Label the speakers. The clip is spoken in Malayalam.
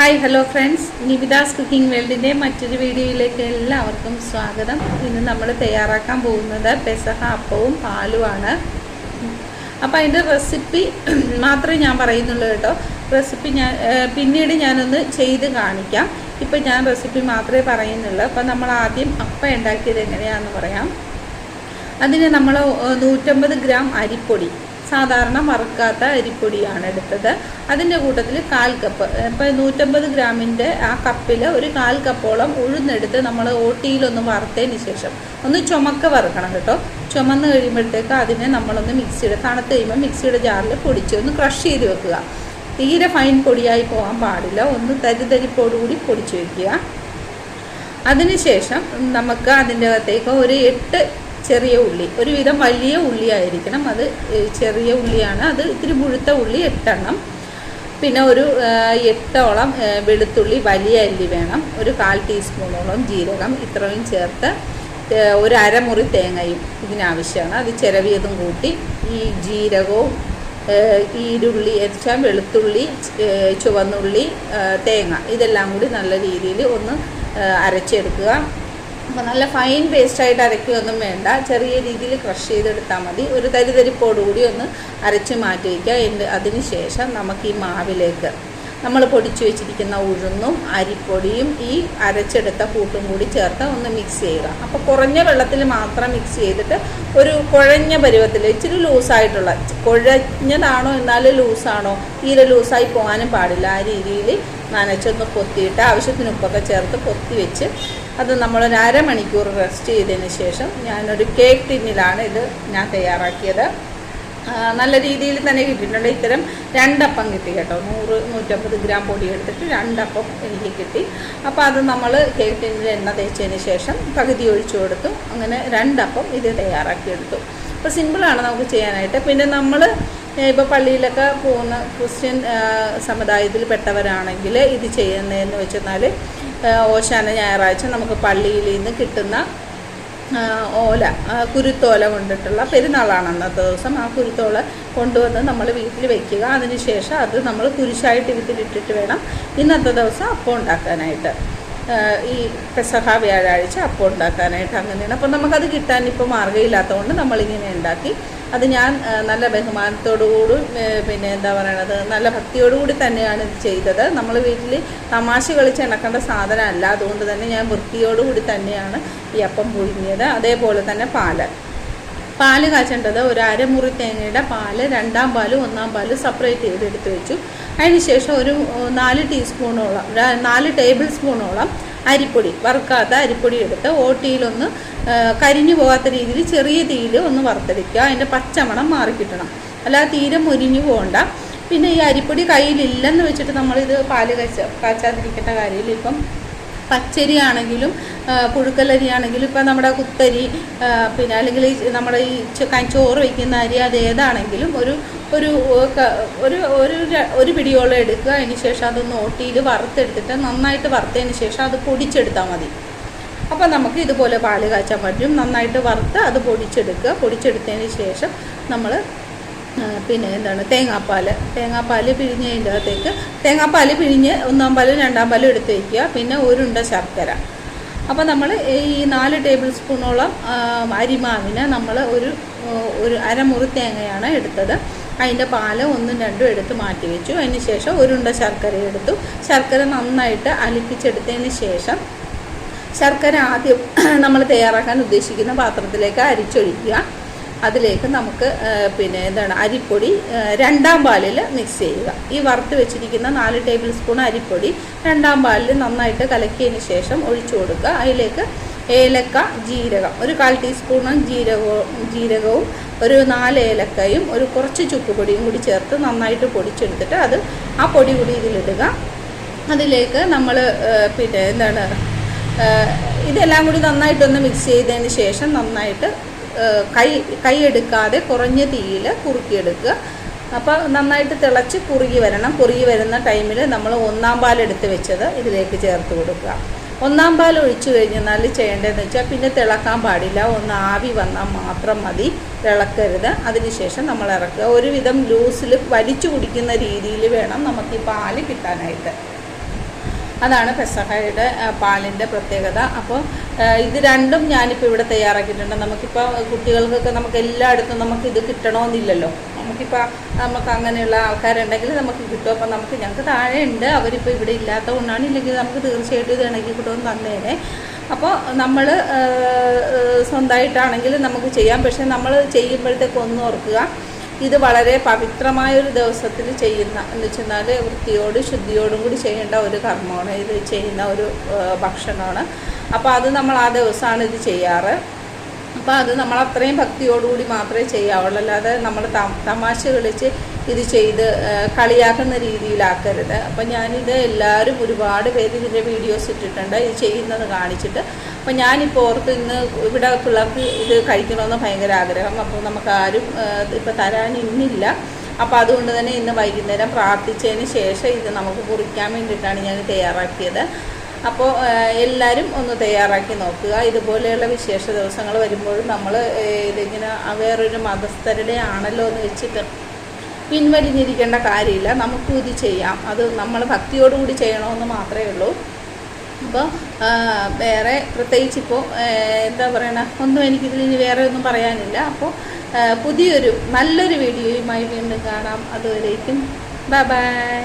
Speaker 1: Hi hello friends Nividas cooking വേൾഡിന്റെ മറ്റൊരു വീഡിയോയിലേക്ക് എല്ലാവർക്കും സ്വാഗതം. ഇന്ന് നമ്മൾ തയ്യാറാക്കാൻ പോകുന്നത് പെസഹ അപ്പവും പാലുമാണ്. അപ്പോൾ അതിന്റെ റെസിപ്പി മാത്രമേ ഞാൻ പറയുന്നുള്ളൂ കേട്ടോ. റെസിപ്പി ഞാൻ പിന്നീട് ഞാനൊന്ന് ചെയ്ത് കാണിക്കാം. ഇപ്പം ഞാൻ റെസിപ്പി മാത്രമേ പറയുന്നുള്ളൂ. അപ്പം നമ്മൾ ആദ്യം അപ്പം ഉണ്ടാക്കിയത് എങ്ങനെയാണെന്ന് പറയാം. അതിന് നമ്മൾ നൂറ്റമ്പത് ഗ്രാം അരിപ്പൊടി സാധാരണ വറുക്കാത്ത അരിപ്പൊടിയാണ് എടുത്തത്. അതിന്റെ കൂട്ടത്തിൽ കാൽ കപ്പ് ഇപ്പം നൂറ്റമ്പത് ഗ്രാമിന്റെ ആ കപ്പിൽ ഒരു കാൽ കപ്പോളം ഉഴുന്നെടുത്ത് നമ്മൾ ഓട്ടിയിലൊന്ന് വറുത്തതിന് ശേഷം ഒന്ന് ചുമക്ക വറുക്കണം കേട്ടോ. ചുമന്ന് കഴിയുമ്പോഴത്തേക്ക് അതിനെ നമ്മളൊന്ന് മിക്സിയുടെ തണുത്ത് കഴിയുമ്പോൾ മിക്സിയുടെ ജാറിൽ പൊടിച്ച് ഒന്ന് ക്രഷ് ചെയ്ത് വെക്കുക. തീരെ ഫൈൻ പൊടിയായി പോകാൻ പാടില്ല ഒന്ന് തരിതരിപ്പോടുകൂടി പൊടിച്ച് വയ്ക്കുക അതിനുശേഷം നമുക്ക് അതിന്റെ അകത്തേക്ക് ഒരു എട്ട് ചെറിയ ഉള്ളി. ഒരുവിധം വലിയ ഉള്ളി ആയിരിക്കണം അത് ചെറിയ ഉള്ളിയാണ്. അത് ഇത്തിരി മുഴുത്ത ഉള്ളി എട്ടെണ്ണം. പിന്നെ ഒരു എട്ടോളം വെളുത്തുള്ളി വലിയ അല്ലി വേണം. ഒരു കാൽ ടീസ്പൂണോളം ജീരകം ഇത്രയും ചേർത്ത് ഒരു അരമുറി തേങ്ങയും ഇതിനാവശ്യമാണ്. അത് ചിരവിയതും കൂട്ടി ഈ ജീരകവും ഈ എന്നുവെച്ചാൽ വെളുത്തുള്ളി ചുവന്നുള്ളി തേങ്ങ ഇതെല്ലാം കൂടി നല്ല രീതിയിൽ ഒന്ന് അരച്ചെടുക്കുക. അപ്പോൾ നല്ല ഫൈൻ പേസ്റ്റ് ആയിട്ട് അരയ്ക്കുകയൊന്നും വേണ്ട. ചെറിയ രീതിയിൽ ക്രഷ് ചെയ്തെടുത്താൽ മതി. ഒരു തരിതരിപ്പോടുകൂടി ഒന്ന് അരച്ച് മാറ്റി വയ്ക്കുക എന്ത് അതിന് ശേഷം നമുക്ക് ഈ മാവിലേക്ക് നമ്മൾ പൊടിച്ചു വെച്ചിരിക്കുന്ന ഉഴുന്നും അരിപ്പൊടിയും ഈ അരച്ചെടുത്ത കൂട്ടും കൂടി ചേർത്ത് ഒന്ന് മിക്സ് ചെയ്യുക. അപ്പോൾ കുറഞ്ഞ വെള്ളത്തിൽ മാത്രം മിക്സ് ചെയ്തിട്ട് ഒരു കുഴഞ്ഞ പരുവത്തിൽ ഇച്ചിരി ലൂസായിട്ടുള്ള കുഴഞ്ഞതാണോ എന്നാലും ലൂസാണോ തീരെ ലൂസായി പോകാനും പാടില്ല. ആ രീതിയിൽ നനച്ചൊന്ന് പൊത്തിയിട്ട് ആവശ്യത്തിന് ഉപ്പൊക്കെ ചേർത്ത് പൊത്തി വെച്ച് അത് നമ്മളൊരു അരമണിക്കൂർ റെസ്റ്റ് ചെയ്തതിന് ശേഷം ഞാനൊരു കേക്ക് ടിന്നിലാണ് ഇത് ഞാൻ തയ്യാറാക്കിയത്. നല്ല രീതിയിൽ തന്നെ കിട്ടിയിട്ടുണ്ട്. ഇത്തരം രണ്ടപ്പം കിട്ടി കേട്ടോ. നൂറ് നൂറ്റമ്പത് ഗ്രാം പൊടി എടുത്തിട്ട് രണ്ടപ്പം എനിക്ക് കിട്ടി. അപ്പോൾ അത് നമ്മൾ കേക്ക് ടിന്നിൽ എണ്ണ തേച്ചതിന് ശേഷം പകുതി ഒഴിച്ചു കൊടുത്തു. അങ്ങനെ രണ്ടപ്പം ഇത് തയ്യാറാക്കിയെടുത്തു അപ്പോൾ സിമ്പിളാണ് നമുക്ക് ചെയ്യാനായിട്ട്. പിന്നെ നമ്മൾ ഇപ്പോൾ പള്ളിയിലൊക്കെ പോകുന്ന ക്രിസ്ത്യൻ സമുദായത്തിൽ പെട്ടവരാണെങ്കിൽ ഇത് ചെയ്യുന്നതെന്ന് വെച്ചെന്നാൽ ഓശാന ഞായറാഴ്ച നമുക്ക് പള്ളിയിൽ നിന്ന് കിട്ടുന്ന ഓല കുരുത്തോല കൊണ്ടിട്ടുള്ള പെരുന്നാളാണ് അന്നത്തെ ദിവസം. ആ കുരുത്തോല കൊണ്ടുവന്ന് നമ്മൾ വീട്ടിൽ വെക്കുക. അതിനുശേഷം അത് നമ്മൾ കുരിശായിട്ട് വീട്ടിലിട്ടിട്ട് വേണം ഇന്നത്തെ ദിവസം അപ്പം ഉണ്ടാക്കാനായിട്ട്. ഈ പെസഹ വ്യാഴാഴ്ച അപ്പം ഉണ്ടാക്കാനായിട്ട് അങ്ങനെയാണ്. അപ്പം നമുക്കത് കിട്ടാൻ ഇപ്പോൾ മാർഗമില്ലാത്തതുകൊണ്ട് നമ്മളിങ്ങനെ ഉണ്ടാക്കി അത് ഞാൻ നല്ല ബഹുമാനത്തോടുകൂടി പിന്നെ എന്താ പറയണത് നല്ല ഭക്തിയോടുകൂടി തന്നെയാണ് ഇത് ചെയ്തത്. നമ്മൾ വീട്ടിൽ തമാശ കളിച്ച് ഇണക്കേണ്ട സാധനമല്ല അതുകൊണ്ട് തന്നെ ഞാൻ വൃത്തിയോടുകൂടി തന്നെയാണ് ഈ അപ്പം പുഴുങ്ങിയത്. അതേപോലെ തന്നെ പാൽ. പാൽ കാച്ചേണ്ടത് ഒരു അരമുറി തേങ്ങയുടെ പാൽ രണ്ടാം പാൽ ഒന്നാം പാൽ സെപ്പറേറ്റ് ചെയ്ത് എടുത്ത് വെച്ചു അതിനുശേഷം ഒരു നാല് ടീസ്പൂണോളം നാല് ടേബിൾ സ്പൂണോളം അരിപ്പൊടി വറുക്കാത്ത അരിപ്പൊടി എടുത്ത് ഓട്ടിയിലൊന്ന് കരിഞ്ഞു പോകാത്ത രീതിയിൽ ചെറിയ തീയിൽ ഒന്ന് വറുത്തെടുക്കുക. അതിന്റെ പച്ചമണം മാറിക്കിട്ടണം അല്ലാതെ തീരെ മുരിഞ്ഞു പോകണ്ട. പിന്നെ ഈ അരിപ്പൊടി കയ്യിലില്ലെന്ന് വെച്ചിട്ട് നമ്മളിത് പാൽ കച്ച കാച്ചാതിരിക്കേണ്ട കാര്യമില്ല. ഇപ്പം പച്ചരി ആണെങ്കിലും പുഴുക്കലരി ആണെങ്കിലും ഇപ്പം നമ്മുടെ കുത്തരി പിന്നെ അല്ലെങ്കിൽ നമ്മുടെ ഈ ചോറ് വയ്ക്കുന്ന അരി അത് ഏതാണെങ്കിലും ഒരു ഒരു ഒരു ഒരു ഒരു പിടിയോളം എടുക്കുക. അതിന് ശേഷം അതൊന്ന് ഓട്ടിയിൽ വറുത്തെടുത്തിട്ട് നന്നായിട്ട് വറുത്തതിന് ശേഷം അത് പൊടിച്ചെടുത്താൽ മതി. അപ്പോൾ നമുക്ക് ഇതുപോലെ പാൽ കാച്ചാൻ പറ്റും. നന്നായിട്ട് വറുത്ത് അത് പൊടിച്ചെടുക്കുക. പൊടിച്ചെടുത്തതിന് ശേഷം നമ്മൾ പിന്നെ എന്താണ് തേങ്ങാപ്പാൽ തേങ്ങാപ്പാൽ പിഴിഞ്ഞ് അതിന്റെ അകത്തേക്ക് തേങ്ങാപ്പാൽ പിഴിഞ്ഞ് ഒന്നാം പാലും രണ്ടാം പാലും എടുത്ത് വയ്ക്കുക. പിന്നെ ഒരുണ്ട ശർക്കര. അപ്പോൾ നമ്മൾ ഈ നാല് ടേബിൾ സ്പൂണോളം അരിമാവിന് നമ്മൾ ഒരു ഒരു അരമുറി തേങ്ങയാണ് എടുത്തത്. അതിന്റെ പാൽ ഒന്നും രണ്ടും എടുത്ത് മാറ്റി വെച്ചു. അതിന് ശേഷം ഒരുണ്ട ശർക്കര എടുത്തു. ശർക്കര നന്നായിട്ട് അലിപ്പിച്ചെടുത്തതിന് ശേഷം ശർക്കര ആദ്യം നമ്മൾ തയ്യാറാക്കാൻ ഉദ്ദേശിക്കുന്ന പാത്രത്തിലേക്ക് അരിച്ചൊഴിക്കുക. അതിലേക്ക് നമുക്ക് പിന്നെ എന്താണ് അരിപ്പൊടി രണ്ടാം പാലിൽ മിക്സ് ചെയ്യുക. ഈ വറുത്ത് വെച്ചിരിക്കുന്ന നാല് ടേബിൾ സ്പൂൺ അരിപ്പൊടി രണ്ടാം പാലിൽ നന്നായിട്ട് കലക്കിയതിന് ശേഷം ഒഴിച്ചു കൊടുക്കുക. അതിലേക്ക് ഏലക്ക ജീരകം. ഒരു കാൽ ടീസ്പൂണും ജീരകവും ജീരകവും ഒരു നാല് ഏലക്കയും ഒരു കുറച്ച് ചുക്കുപൊടിയും കൂടി ചേർത്ത് നന്നായിട്ട് പൊടിച്ചെടുത്തിട്ട് അത് ആ പൊടി കൂടി ഇതിലിടുക. അതിലേക്ക് നമ്മൾ പിന്നെ എന്താണ് ഇതെല്ലാം കൂടി നന്നായിട്ടൊന്ന് മിക്സ് ചെയ്തതിന് ശേഷം നന്നായിട്ട് കൈ കൈ എടുക്കാതെ കുറഞ്ഞ തീയിൽ കുറുക്കിയെടുക്കുക. അപ്പോൾ നന്നായിട്ട് തിളച്ച് കുറുകി വരണം. കുറുകി വരുന്ന ടൈമിൽ നമ്മൾ ഒന്നാം പാലെടുത്ത് വെച്ചത് ഇതിലേക്ക് ചേർത്ത് കൊടുക്കുക. ഒന്നാം പാൽ ഒഴിച്ചു കഴിഞ്ഞാൽ ചെയ്യേണ്ടതെന്ന് വെച്ചാൽ പിന്നെ തിളക്കാൻ പാടില്ല. ഒന്ന് ആവി വന്നാൽ മാത്രം മതി. തിളക്കരുത്. അതിനുശേഷം നമ്മൾ ഇറക്കുക. ഒരുവിധം ലൂസിൽ വലിച്ചു കുടിക്കുന്ന രീതിയിൽ വേണം നമുക്ക് ഈ പാൽ കിട്ടാനായിട്ട്. അതാണ് പെസഹയുടെ പാലിന്റെ പ്രത്യേകത. അപ്പോൾ ഇത് രണ്ടും ഞാനിപ്പോൾ ഇവിടെ തയ്യാറാക്കിയിട്ടുണ്ട്. നമുക്കിപ്പോൾ കുട്ടികൾക്കൊക്കെ നമുക്ക് എല്ലായിടത്തും നമുക്ക് ഇത് കിട്ടണമെന്നില്ലല്ലോ നമുക്കിപ്പോൾ നമുക്ക് അങ്ങനെയുള്ള ആൾക്കാരുണ്ടെങ്കിൽ നമുക്ക് കിട്ടും. അപ്പം നമുക്ക് ഞങ്ങൾക്ക് താഴെ ഉണ്ട് അവരിപ്പോൾ ഇവിടെ ഇല്ലാത്തത് കൊണ്ടാണ് ഇല്ലെങ്കിൽ നമുക്ക് തീർച്ചയായിട്ടും ഇത് ഇണക്കി കിട്ടുമെന്ന് തന്നേനെ. അപ്പോൾ നമ്മൾ സ്വന്തമായിട്ടാണെങ്കിൽ നമുക്ക് ചെയ്യാം. പക്ഷേ നമ്മൾ ചെയ്യുമ്പോഴത്തേക്ക് ഒന്ന് ഓർക്കുക ഇത് വളരെ പവിത്രമായൊരു ദിവസത്തിൽ ചെയ്യുന്ന എന്ന് വെച്ചെന്നാൽ വൃത്തിയോട് ശുദ്ധിയോടും കൂടി ചെയ്യേണ്ട ഒരു കർമ്മമാണ്. ഇത് ചെയ്യുന്ന ഒരു ഭക്ഷണമാണ്. അപ്പോൾ അത് നമ്മൾ ആ ദിവസമാണ് ഇത് ചെയ്യാറ്. അപ്പോൾ അത് നമ്മൾ അത്രയും ഭക്തിയോടുകൂടി മാത്രമേ ചെയ്യാവുള്ളൂ. അല്ലാതെ നമ്മൾ തമാശ കളിച്ച് ഇത് ചെയ്ത് കളിയാക്കുന്ന രീതിയിലാക്കരുത്. അപ്പം ഞാനിത് എല്ലാവരും ഒരുപാട് പേര് ഇതിന്റെ വീഡിയോസ് ഇട്ടിട്ടുണ്ട്. ഇത് ചെയ്യുന്നത് കാണിച്ചിട്ട്. അപ്പം ഞാനിപ്പോൾ ഓർത്ത് ഇന്ന് ഇവിടെ പിള്ളേർക്ക് ഇത് കഴിക്കണമെന്ന് ഭയങ്കര ആഗ്രഹം. അപ്പോൾ നമുക്ക് ആരും ഇപ്പം തരാൻ ഇന്നില്ല. അപ്പോൾ അതുകൊണ്ട് തന്നെ ഇന്ന് വൈകുന്നേരം പ്രാർത്ഥിച്ചതിന് ശേഷം ഇത് നമുക്ക് കുറിക്കാൻ വേണ്ടിയിട്ടാണ് ഞാൻ തയ്യാറാക്കിയത്. അപ്പോൾ എല്ലാവരും ഒന്ന് തയ്യാറാക്കി നോക്കുക. ഇതുപോലെയുള്ള വിശേഷ ദിവസങ്ങൾ വരുമ്പോഴും നമ്മൾ ഇതിങ്ങനെ വേറൊരു മതസ്ഥരുടെ ആണല്ലോ എന്ന് വെച്ചിട്ട് പിൻവലിഞ്ഞിരിക്കേണ്ട കാര്യമില്ല. നമുക്കും ഇത് ചെയ്യാം. അത് നമ്മൾ ഭക്തിയോടുകൂടി ചെയ്യണമെന്ന് മാത്രമേ ഉള്ളൂ. അപ്പോൾ വേറെ പ്രത്യേകിച്ച് ഇപ്പോൾ എന്താ പറയണ? ഒന്നും എനിക്കിതിൽ ഇനി വേറെ ഒന്നും പറയാനില്ല. അപ്പോൾ പുതിയൊരു നല്ലൊരു വീഡിയോയുമായി വീണ്ടും കാണാം. അതുവരേക്കും ബൈ ബൈ.